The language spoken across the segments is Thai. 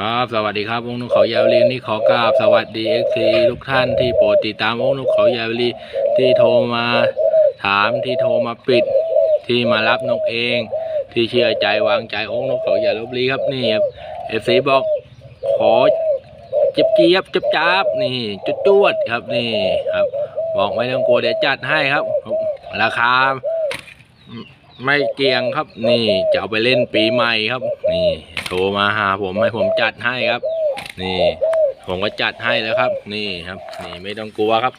ครับสวัสดีครับวงนกเขายาวลีนี่ขอกราบสวัสดีเอฟซีทุกท่านที่โปรดติดตามวงนกเขายาวลีที่โทรมาถามที่โทรมาปิด ที่มารับนกเอง ที่เชื่อใจวางใจองค์นกเขายาวลีครับนี่ครับเอฟซีบอกขอเจ็บเจี๊ยบจับจับนี่จุดจวดครับนี่ครับ บอกไม่ต้องกลัวเดี๋ยวจัดให้ครับ ราคา ไม่เกียงครับ นี่จะเอาไปเล่นปีใหม่ครับ นี่โทรมาหาผมให้ผมจัดให้ครับ นี่ ผมก็จัดให้แล้วครับ นี่ครับ นี่ไม่ต้องกลัวครับ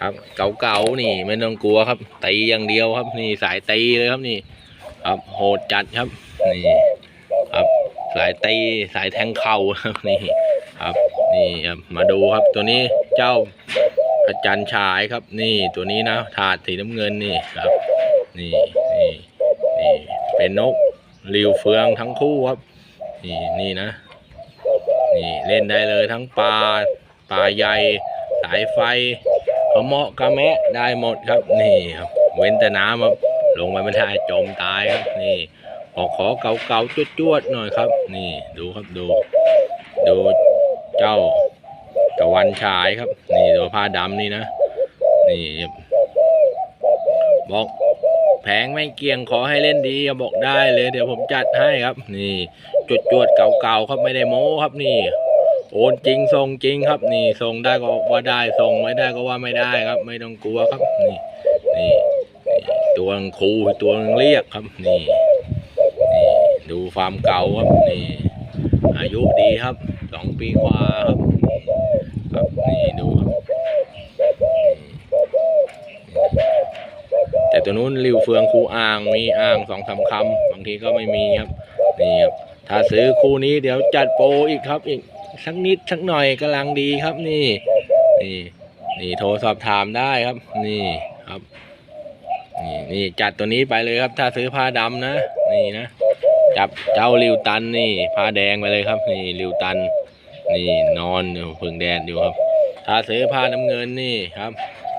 ครับ เก่าๆนี่ไม่ต้องกลัวครับตีอย่างเดียวครับ นี่สายตีเลยครับนี่ครับโหดจัดครับนี่ครับสายตีสายแทงเข่าครับนี่ครับนี่ครับมาดูครับตัวนี้เจ้าอาจารย์ชายครับ นี่ตัวนี้นะถาดสีน้ำเงินนี่ครับ นี่ นนกริวเฟืองทั้งคู่ครับนี่นี่นะนี่เล่นได้เลยทั้งปลาปลาใหญ่สายไฟกระเมาะกระแมะได้หมดครับนี่ครับเว้นแต่น้ำครับลงไปไม่ได้จมตายครับนี่ขอขอเกาเก่าๆจวดๆหน่อยครับ นี่ดูครับดู ดูเจ้าตะวันฉายครับ นี่ตัวผ้าดำนี่นะ นี่บอก พงไม่เกี่ยงขอให้เล่นดีบอกได้เลย เดี๋ยวผมจัดให้ครับ นี่จวดจวดๆเก่าๆครับไม่ได้โม้ครับนี่ โอนจริงส่งจริงครับ นี่ส่งได้ก็ว่าได้ส่งไม่ได้ก็ว่าไม่ได้ครับ ไม่ต้องกลัวครับ นี่ นี่ตัวครูตัวเรียกครับ นี่นี่ดูฟาร์มเก่าครับนี่ อายุดีครับสองปีกว่าครับนี่ครับนี่ดูครับ แต่ตัวนู้นริวเฟืองคูอ่างมีอ่างสองสามคำบางทีก็ไม่มีครับนี่ครับถ้าซื้อคู่นี้เดี๋ยวจัดโปรอีกครับอีกสักนิดสักหน่อยกำลังดีครับนี่นี่นี่โทรสอบถามได้ครับ นี่ครับนี่นี่จัดตัวนี้ไปเลยครับ ถ้าซื้อผ้าดำนะนี่นะจับเจ้าริวตันนี่ผ้าแดงไปเลยครับ นี่ริวตัน นี่นอนอยู่พึ่งแดดอยู่ครับ ถ้าซื้อผ้าน้ำเงินนี่ครับ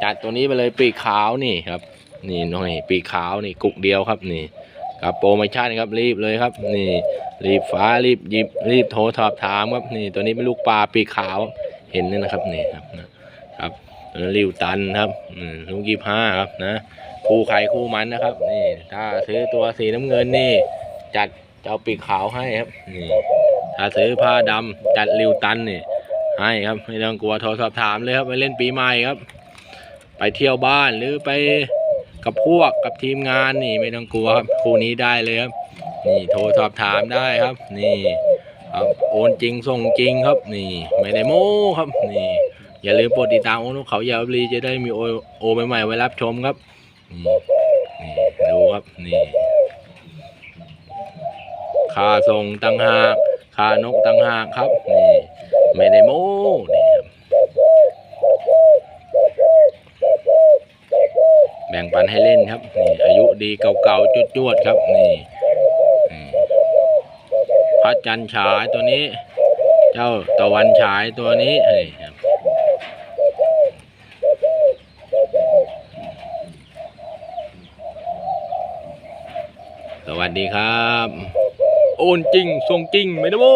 จัดตัวนี้ไปเลยปีกขาวนี่ครับ นี่น่อยปีขาวนี่กุกเดียวครับนี่กับโปรโมชั่นครับรีบเลยครับ นี่รีบฟ้ารีบหยิบรีบโทรสอบถามครับนี่ตัวนี้เป็นลูกปลาปีขาวเห็นนี่นะครับนี่ครับนะครับริวตันครับลูกยี่ห้าครับนะคู่ใครคู่มันนะครับนี่ถ้าซื้อตัวสีน้ำเงินนี่ จัดเจ้าปีกขาวให้ครับนี่ถ้าซื้อผ้าดำจัดริวตันนี่ให้ครับไม่ต้องกลัวโทรสอบถามเลยครับไปเล่นปีใหม่ครับ ไปเที่ยวบ้านหรือไป กับพวกกับทีมงานนี่ไม่ต้องกลัวครับคู่นี้ได้เลยครับนี่โทรสอบถามได้ครับ นี่ครับโอนจริงส่งจริงครับ นี่ไม่ได้โม้ครับนี่ อย่าลืมกดติดตามโอ้นกเขายาวรีจะได้มีโอโอใหม่ๆไว้รับชมครับนี่นี่ดูครับนี่ค่าส่งตังหากค่านกตังหากครับ นี่ ไม่ได้โม้นี่ครั บแบ่งปันให้เล่นครับนี่อายุดีเก่าๆจวดๆครับนี่พระจันทร์ฉายตัวนี้ เจ้าตะวันฉายตัวนี้นี่ครับสวัสดีครับ โอนจริงส่งจริงไม่ได้โม้